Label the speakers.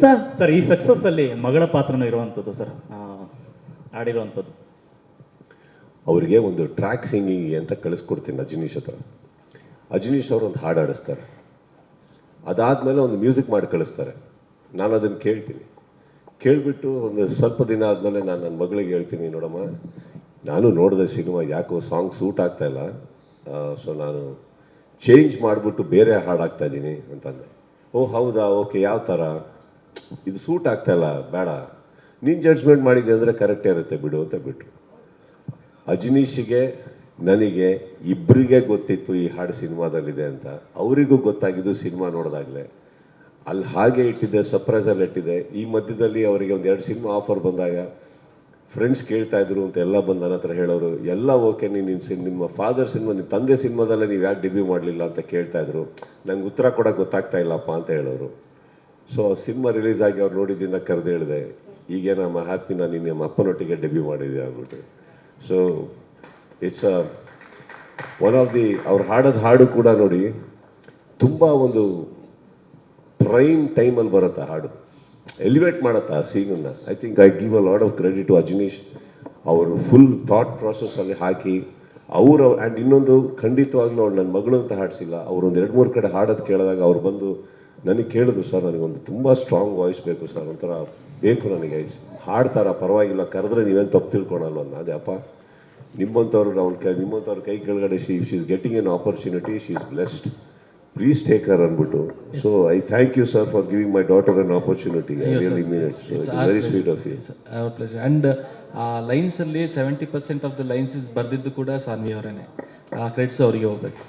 Speaker 1: Sir
Speaker 2: sir ಈ success ಅಲ್ಲಿ ಮಗಳ ಪಾತ್ರನೂ ಇರುವಂಥದ್ದು ಸರ್ ಆ, ಆಡಿರುವಂಥದ್ದು.
Speaker 3: ಅವರಿಗೆ ಒಂದು ಟ್ರ್ಯಾಕ್ ಸಿಂಗಿಂಗ್ ಅಂತ ಕಳಿಸ್ಕೊಡ್ತೀನಿ ಅಜನೀಶ್ ಹತ್ರ. ಅಜನೀಶ್ ಅವರು ಒಂದು ಹಾಡು ಆಡಿಸ್ತಾರೆ ಅದಾದಮೇಲೆ ಒಂದು ಮ್ಯೂಸಿಕ್ ಮಾಡಿ ಕಳಿಸ್ತಾರೆ. ನಾನು ಅದನ್ನು ಕೇಳ್ತೀನಿ. ಕೇಳಿಬಿಟ್ಟು ಒಂದು ಸ್ವಲ್ಪ ದಿನ ಆದಮೇಲೆ ನಾನು ನನ್ನ ಮಗಳಿಗೆ ಹೇಳ್ತೀನಿ ನೋಡಮ್ಮ ನಾನು ನೋಡಿದೆ ಸಿನಿಮಾ ಯಾಕೋ ಸಾಂಗ್ ಸೂಟ್ ಆಗ್ತಾಯಿಲ್ಲ ಇಲ್ಲ. ಸೊ ನಾನು ಚೇಂಜ್ ಮಾಡಿಬಿಟ್ಟು ಬೇರೆ ಹಾಡು ಹಾಕ್ತಾ ಇದ್ದೀನಿ ಅಂತಂದೆ. ಓ ಹೌದಾ? ಓಕೆ ಯಾವ ಥರ ಇದು ಸೂಟ್ ಆಗ್ತಾ ಇಲ್ಲ, ಬೇಡ. ನೀನು ಜಡ್ಜ್ಮೆಂಟ್ ಮಾಡಿದೆ ಅಂದರೆ ಕರೆಕ್ಟೇ ಇರುತ್ತೆ, ಬಿಡು ಅಂತ ಬಿಟ್ಟರು ಅಜನೀಶಿಗೆ, ನನಗೆ ಇಬ್ಬರಿಗೆ ಗೊತ್ತಿತ್ತು ಈ ಹಾಡು ಸಿನಿಮಾದಲ್ಲಿದೆ ಅಂತ. ಅವರಿಗೂ ಗೊತ್ತಾಗಿದ್ದು ಸಿನಿಮಾ ನೋಡಿದಾಗಲೇ. ಅಲ್ಲಿ ಹಾಗೆ ಇಟ್ಟಿದ್ದೆ ಸರ್ಪ್ರೈಸಲ್ಲಿ ಇಟ್ಟಿದ್ದೆ. ಈ ಮಧ್ಯದಲ್ಲಿ ಅವರಿಗೆ ಒಂದು ಎರಡು ಸಿನಿಮಾ ಆಫರ್ ಬಂದಾಗ ಫ್ರೆಂಡ್ಸ್ ಕೇಳ್ತಾ ಇದ್ರು ಅಂತ ಎಲ್ಲ ಬಂದು ನನ್ನ ಹತ್ರ ಹೇಳೋರು, ಎಲ್ಲ ಓಕೆ ನೀನು ನಿಮ್ಮ ಸಿನ್, ನಿಮ್ಮ ಫಾದರ್ ಸಿನಿಮಾ ನಿಮ್ಮ ತಂದೆ ಸಿನಿಮಾದಲ್ಲೇ ನೀವು ಯಾಕೆ ಡೆಬ್ಯೂ ಮಾಡಲಿಲ್ಲ? ಅಂತ ಕೇಳ್ತಾ ಇದ್ರು. ನಂಗೆ ಉತ್ತರ ಕೊಡೋಕೆ ಗೊತ್ತಾಗ್ತಾ ಇಲ್ಲಪ್ಪ ಅಂತ ಹೇಳೋರು. ಸೊ ಸಿನಿಮಾ ರಿಲೀಸ್ ಆಗಿ ಅವ್ರು ನೋಡಿದ್ದಿಂದ ಕರೆದು ಹೇಳಿದೆ, ಈಗೇನ ನಮ್ಮ ಹ್ಯಾಪಿ ನಾನು ನಮ್ಮ ಅಪ್ಪನೊಟ್ಟಿಗೆ ಡೆಬ್ಯೂ ಮಾಡಿದೆ ಅಂದ್ಬಿಟ್ಟು. So it's one of the ಅವ್ರು ಹಾಡೋದು ಹಾಡು ಕೂಡ ನೋಡಿ, ತುಂಬ ಒಂದು ಪ್ರೈಮ್ ಟೈಮಲ್ಲಿ ಬರುತ್ತೆ ಹಾಡು. ಎಲಿವೇಟ್ ಮಾಡುತ್ತೆ ಆ ಸೀನನ್ನು I think I give a lot of credit to Ajaneesh ಅವರು ಫುಲ್ ಥಾಟ್ ಪ್ರಾಸೆಸ್ಸಲ್ಲಿ ಹಾಕಿ, ಅವರು ಆ್ಯಂಡ್ ಇನ್ನೊಂದು ಖಂಡಿತವಾಗ್ಲೂ ಅವ್ರು ನನ್ನ ಮಗಳು ಅಂತ ಹಾಡಿಸಿಲ್ಲ ಒಂದು ಎರಡು ಮೂರು ಕಡೆ ಹಾಡೋದು ಕೇಳಿದಾಗ ಅವ್ರು ಬಂದು ನನಗೆ ಕೇಳಿದ್ರು ಸರ್ ನನಗೊಂದು ತುಂಬ ಸ್ಟ್ರಾಂಗ್ ವಾಯ್ಸ್ ಬೇಕು ಸರ್. ಒಂಥರ ಬೇಕು ನನಗೆ. ಹಾಡ್ತಾರ ಪರವಾಗಿಲ್ಲ ಕರೆದ್ರೆ ನೀವೇನು ತಪ್ಪು ತಿಳ್ಕೊಳಲ್ಲ ಅದೇ ಅಪ್ಪ ನಿಮ್ಮಂಥವ್ರು ಅವ್ನ ಕೈ ನಿಮ್ಮಂಥವ್ರ ಕೈ ಕೆಳಗಡೆ she she is getting an opportunity she is blessed please take her ಅಂದ್ಬಿಟ್ಟು so I thank you sir for giving my daughter an opportunity very sweet of you
Speaker 4: and ಆ ಲೈನ್ಸಲ್ಲಿ seventy percent of the lines ಬರ್ದಿದ್ದು ಕೂಡ ಸಾನ್ವಿ ಅವರೇನೆ. ಆ credits ಅವರಿಗೆ ಹೋಗ್ಬೇಕು.